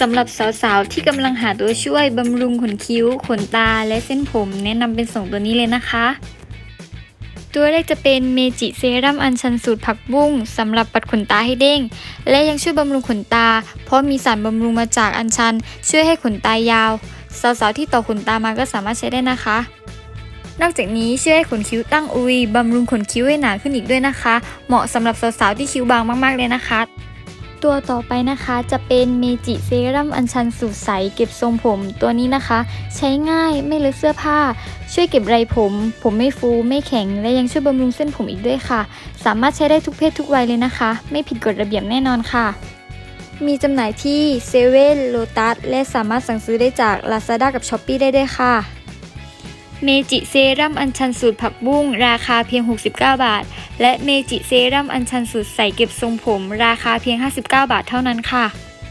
สำหรับสาวๆ ที่กำลังหาตัวช่วยบำรุงขนคิ้ว ขนตาและเส้นผมแนะนำเป็นสองตัวนี้เลยนะคะ ตัวแรกจะเป็นเมจิเซรั่มอัญชันสูตรผักบุ้งสำหรับปัดขนตาให้เด้ง และยังช่วยบำรุงขนตา เพราะมีสารบำรุงมาจากอัญชัน ช่วยให้ขนตายาว สาวๆ ที่ต่อขนตามาก็สามารถใช้ได้นะคะ นอกจากนี้ช่วยให้ขนคิ้วตั้งอุยบำรุงขนคิ้วให้หนาขึ้นอีกด้วยนะคะ เหมาะสำหรับสาวๆ ที่คิ้วบางมากๆ เลยนะคะ ตัวต่อไปนะคะจะเป็นเมจิเซรั่มอัญชันสูตรใสเก็บทรงผมตัวนี้นะคะ ใช้ง่ายไม่เลอะเสื้อผ้า ช่วยเก็บไรผม ผมไม่ฟูไม่แข็ง และยังช่วยบำรุงเส้นผมอีกด้วยค่ะ สามารถใช้ได้ทุกเพศทุกวัยเลยนะคะ ไม่ผิดกฎระเบียบแน่นอนค่ะ มีจำหน่ายที่เซเว่นโลตัสและสามารถสั่งซื้อได้จาก Lazada กับ s h อ p e e ได้ด้วยค่ะ เมจิเซรั่มอัญชันสูตรผักบุ้งราคาเพียง 69 บาท และเมจิเซรั่มอัญชันสูตรใสเก็บทรงผม ราคาเพียง 59 บาทเท่านั้นค่ะ